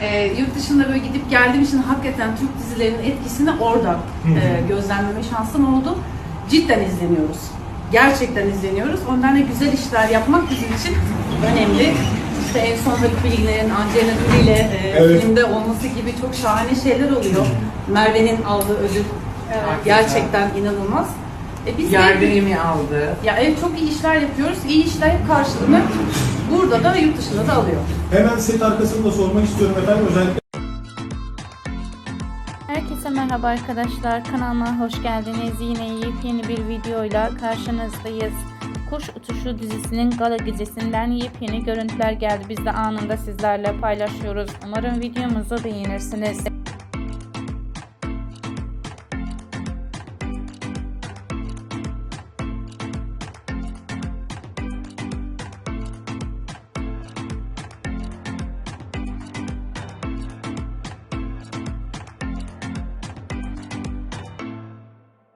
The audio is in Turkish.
e, yurt dışında böyle gidip geldiğim için hakikaten Türk dizilerinin etkisini orada e, gözlemleme şansım oldu. Cidden izleniyoruz. Gerçekten izleniyoruz. Ondan da güzel işler yapmak bizim için önemli. İşte en son Haluk Bilginer'in Angelina Jolie ile e, Evet. filmde olması gibi çok şahane şeyler oluyor. Merve'nin aldığı ödül gerçekten inanılmaz. E biz de- Yardımı aldı. ya evet çok iyi işler yapıyoruz. İyi işler hep karşılığını burada da yurt dışında da alıyor. Hemen set arkasını da sormak istiyorum efendim. Özellikle Herkese merhaba arkadaşlar. Kanalıma hoş geldiniz. Yine yepyeni bir videoyla karşınızdayız. Kuş Uçuşu dizisinin gala gecesinden yepyeni görüntüler geldi. Biz de anında sizlerle paylaşıyoruz. Umarım videomuzu beğenirsiniz.